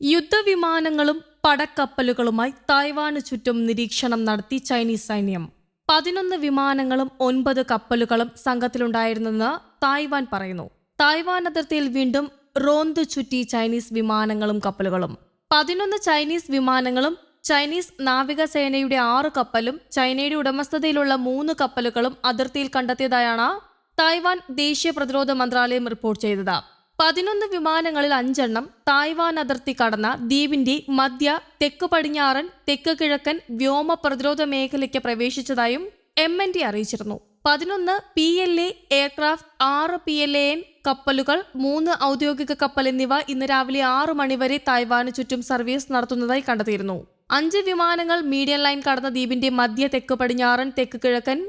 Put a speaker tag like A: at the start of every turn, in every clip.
A: യുദ്ധവിമാനങ്ങളും പടക്കപ്പലുകളുമായി Taiwan ചുറ്റും നിരീക്ഷണം നടത്തി ചൈനീസ് സൈന്യം. പതിനൊന്ന് വിമാനങ്ങളും ഒൻപത് കപ്പലുകളും സംഘത്തിലുണ്ടായിരുന്നെന്ന് തായ്വാൻ പറയുന്നു. തായ്വാൻ അതിർത്തിയിൽ വീണ്ടും റോന്ത് ചുറ്റി ചൈനീസ് വിമാനങ്ങളും കപ്പലുകളും. പതിനൊന്ന് ചൈനീസ് വിമാനങ്ങളും ചൈനീസ് നാവികസേനയുടെ ആറ് കപ്പലും ചൈനയുടെ ഉടമസ്ഥതയിലുള്ള മൂന്ന് കപ്പലുകളും അതിർത്തിയിൽ കണ്ടെത്തിയതായാണ് തായ്വാൻ ദേശീയ പ്രതിരോധ മന്ത്രാലയം റിപ്പോർട്ട് ചെയ്തത്. പതിനൊന്ന് വിമാനങ്ങളിൽ അഞ്ചെണ്ണം തായ്വാൻ അതിർത്തി കടന്ന ദ്വീപിന്റെ മധ്യ തെക്ക് പടിഞ്ഞാറൻ തെക്ക് കിഴക്കൻ വ്യോമ പ്രതിരോധ മേഖലയ്ക്ക് പ്രവേശിച്ചതായും എം എൻ ടി അറിയിച്ചിരുന്നു. പതിനൊന്ന് പി എൽ എ എയർക്രാഫ്റ്റ് ആറ് പി എൽ എ എൻ കപ്പലുകൾ മൂന്ന് ഔദ്യോഗിക കപ്പൽ എന്നിവ ഇന്ന് രാവിലെ ആറ് മണിവരെ തായ്വാന് ചുറ്റും സർവീസ് നടത്തുന്നതായി കണ്ടെത്തിയിരുന്നു. അഞ്ച് വിമാനങ്ങൾ മീഡിയൻ ലൈൻ കടന്ന ദ്വീപിന്റെ മധ്യ തെക്ക് പടിഞ്ഞാറൻ തെക്ക് കിഴക്കൻ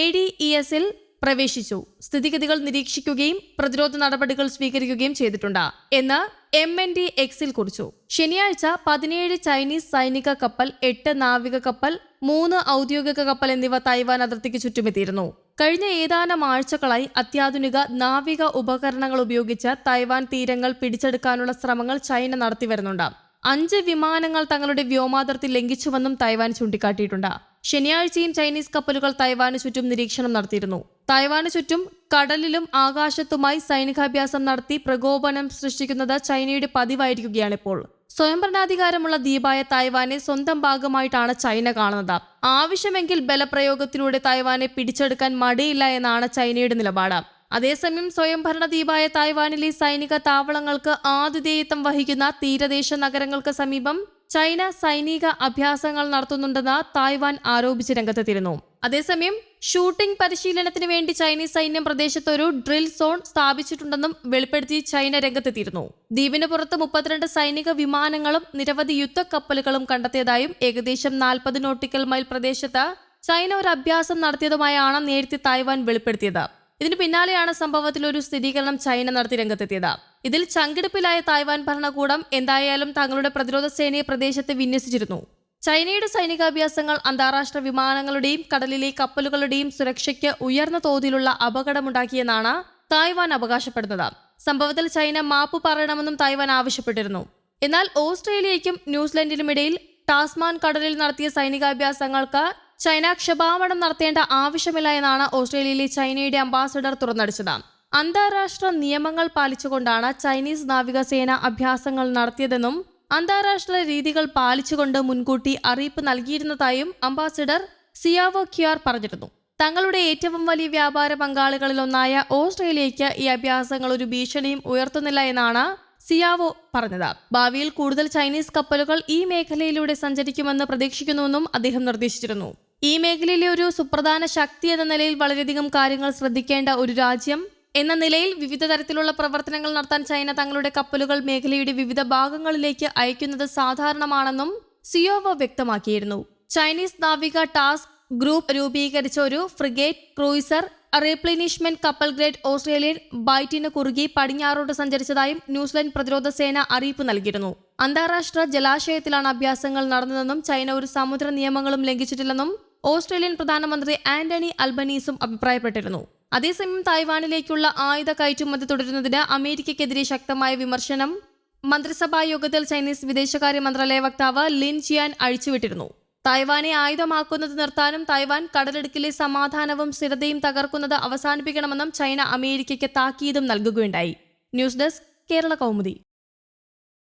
A: എ ഡി ഇ എസിൽ പ്രവേശിച്ചു. സ്ഥിതിഗതികൾ നിരീക്ഷിക്കുകയും പ്രതിരോധ നടപടികൾ സ്വീകരിക്കുകയും ചെയ്തിട്ടുണ്ട്. എന്ന് എം എൻ ഡി എക്സിൽ കുറിച്ചു. ശനിയാഴ്ച പതിനേഴ് ചൈനീസ് സൈനിക കപ്പൽ എട്ട് നാവിക കപ്പൽ മൂന്ന് ഔദ്യോഗിക കപ്പൽ എന്നിവ തായ്വാൻ അതിർത്തിക്ക് ചുറ്റുമെത്തിയിരുന്നു. കഴിഞ്ഞ ഏതാനും ആഴ്ചകളായി അത്യാധുനിക നാവിക ഉപകരണങ്ങൾ ഉപയോഗിച്ച് തായ്വാൻ തീരങ്ങൾ പിടിച്ചെടുക്കാനുള്ള ശ്രമങ്ങൾ ചൈന നടത്തിവരുന്നുണ്ട്. അഞ്ച് വിമാനങ്ങൾ തങ്ങളുടെ വ്യോമാതിർത്തി ലംഘിച്ചുവെന്നും തായ്വാൻ ചൂണ്ടിക്കാട്ടിയിട്ടുണ്ട്. ശനിയാഴ്ചയും ചൈനീസ് കപ്പലുകൾ തായ്വാന് ചുറ്റും നിരീക്ഷണം നടത്തിയിരുന്നു. തായ്വാന് ചുറ്റും കടലിലും ആകാശത്തുമായി സൈനികാഭ്യാസം നടത്തി പ്രകോപനം സൃഷ്ടിക്കുന്നത് ചൈനയുടെ പതിവായിരിക്കുകയാണിപ്പോൾ. സ്വയംഭരണാധികാരമുള്ള ദ്വീപായ തായ്വാനെ സ്വന്തം ഭാഗമായിട്ടാണ് ചൈന കാണുന്നത്. ആവശ്യമെങ്കിൽ ബലപ്രയോഗത്തിലൂടെ തായ്വാനെ പിടിച്ചെടുക്കാൻ മടിയില്ല എന്നാണ് ചൈനയുടെ നിലപാട്. അതേസമയം സ്വയംഭരണ ദ്വീപായ തായ്വാനിലെ സൈനിക താവളങ്ങൾക്ക് ആതിഥേയത്വം വഹിക്കുന്ന തീരദേശ നഗരങ്ങൾക്ക് സമീപം ചൈന സൈനിക അഭ്യാസങ്ങൾ നടത്തുന്നുണ്ടെന്ന് തായ്വാൻ ആരോപിച്ച് രംഗത്തെത്തിയിരുന്നു. അതേസമയം ഷൂട്ടിംഗ് പരിശീലനത്തിന് വേണ്ടി ചൈനീസ് സൈന്യം പ്രദേശത്ത് ഒരു ഡ്രിൽ സോൺ സ്ഥാപിച്ചിട്ടുണ്ടെന്നും വെളിപ്പെടുത്തി ചൈന രംഗത്തെത്തിയിരുന്നു. ദ്വീപിന് പുറത്ത് മുപ്പത്തിരണ്ട് സൈനിക വിമാനങ്ങളും നിരവധി യുദ്ധക്കപ്പലുകളും കണ്ടെത്തിയതായും ഏകദേശം നാൽപ്പത് നോട്ടിക്കൽ മൈൽ പ്രദേശത്ത് ചൈന ഒരു അഭ്യാസം നടത്തിയതുമായാണ് നേരത്തെ തായ്വാൻ വെളിപ്പെടുത്തിയത്. ഇതിന് പിന്നാലെയാണ് സംഭവത്തിൽ ഒരു സ്ഥിരീകരണം ചൈന നടത്തി രംഗത്തെത്തിയത്. ഇതിൽ ചങ്കിടിപ്പിലായ തായ്വാൻ ഭരണകൂടം എന്തായാലും തങ്ങളുടെ പ്രതിരോധ സേനയെ പ്രദേശത്ത് വിന്യസിച്ചിരുന്നു. ചൈനയുടെ സൈനികാഭ്യാസങ്ങൾ അന്താരാഷ്ട്ര വിമാനങ്ങളുടെയും കടലിലെ കപ്പലുകളുടെയും സുരക്ഷയ്ക്ക് ഉയർന്ന തോതിലുള്ള അപകടമുണ്ടാക്കിയെന്നാണ് തായ്വാൻ അവകാശപ്പെടുന്നത്. സംഭവത്തിൽ ചൈന മാപ്പ് പറയണമെന്നും തായ്വാൻ ആവശ്യപ്പെട്ടിരുന്നു. എന്നാൽ ഓസ്ട്രേലിയയ്ക്കും ന്യൂസിലൻഡിനുമിടയിൽ ടാസ്മാൻ കടലിൽ നടത്തിയ സൈനികാഭ്യാസങ്ങൾക്ക് ചൈന ക്ഷമാപണം നടത്തേണ്ട ആവശ്യമില്ല എന്നാണ് ഓസ്ട്രേലിയയിലെ ചൈനയുടെ അംബാസഡർ തുറന്നടിച്ചത്. അന്താരാഷ്ട്ര നിയമങ്ങൾ പാലിച്ചുകൊണ്ടാണ് ചൈനീസ് നാവികസേന അഭ്യാസങ്ങൾ നടത്തിയതെന്നും അന്താരാഷ്ട്ര രീതികൾ പാലിച്ചുകൊണ്ട് മുൻകൂട്ടി അറിയിപ്പ് നൽകിയിരുന്നതായും അംബാസിഡർ സിയാവോ ക്യാർ പറഞ്ഞിരുന്നു. തങ്ങളുടെ ഏറ്റവും വലിയ വ്യാപാര പങ്കാളികളിലൊന്നായ ഓസ്ട്രേലിയയ്ക്ക് ഈ അഭ്യാസങ്ങൾ ഒരു ഭീഷണിയും ഉയർത്തുന്നില്ല എന്നാണ് സിയാവോ പറഞ്ഞത്. ഭാവിയിൽ കൂടുതൽ ചൈനീസ് കപ്പലുകൾ ഈ മേഖലയിലൂടെ സഞ്ചരിക്കുമെന്ന് പ്രതീക്ഷിക്കുന്നുവെന്നും അദ്ദേഹം നിർദ്ദേശിച്ചിരുന്നു. ഈ മേഖലയിലെ ഒരു സുപ്രധാന ശക്തി എന്ന നിലയിൽ വളരെയധികം കാര്യങ്ങൾ ശ്രദ്ധിക്കേണ്ട ഒരു രാജ്യം. എന്ന നിലയിൽ വിവിധ തരത്തിലുള്ള പ്രവർത്തനങ്ങൾ നടത്താൻ ചൈന തങ്ങളുടെ കപ്പലുകൾ മേഖലയുടെ വിവിധ ഭാഗങ്ങളിലേക്ക് അയക്കുന്നത് സാധാരണമാണെന്നും സിയോവ വ്യക്തമാക്കിയിരുന്നു. ചൈനീസ് നാവിക ടാസ്ക് ഗ്രൂപ്പ് രൂപീകരിച്ച ഒരു ഫ്രിഗേറ്റ് ക്രൂയിസർ റീപ്ലിനിഷ്മെന്റ് കപ്പൽ ഗ്രേഡ് ഓസ്ട്രേലിയൻ ബൈറ്റിന് കുറുകി പടിഞ്ഞാറോട്ട് സഞ്ചരിച്ചതായും ന്യൂസിലൻഡ് പ്രതിരോധ സേന അറിയിപ്പ് നൽകിയിരുന്നു. അന്താരാഷ്ട്ര ജലാശയത്തിലാണ് അഭ്യാസങ്ങൾ നടന്നതെന്നും ചൈന ഒരു സമുദ്ര നിയമങ്ങളും ലംഘിച്ചിട്ടില്ലെന്നും ഓസ്ട്രേലിയൻ പ്രധാനമന്ത്രി ആന്റണി അൽബനീസും അഭിപ്രായപ്പെട്ടിരുന്നു. അതേസമയം തായ്വാനിലേക്കുള്ള ആയുധ കയറ്റുമതി തുടരുന്നതിന് അമേരിക്കയ്ക്കെതിരെ ശക്തമായ വിമർശനം മന്ത്രിസഭാ യോഗത്തിൽ ചൈനീസ് വിദേശകാര്യ മന്ത്രാലയ വക്താവ് ലിൻ ജിയാൻ അഴിച്ചുവിട്ടിരുന്നു. തായ്വാനെ ആയുധമാക്കുന്നത് നിർത്താനും തായ്വാൻ കടലിടുക്കിലെ സമാധാനവും സ്ഥിരതയും തകർക്കുന്നത് അവസാനിപ്പിക്കണമെന്നും ചൈന അമേരിക്കയ്ക്ക് താക്കീതും നൽകുകയുണ്ടായി. News desk Kerala Kaumudi.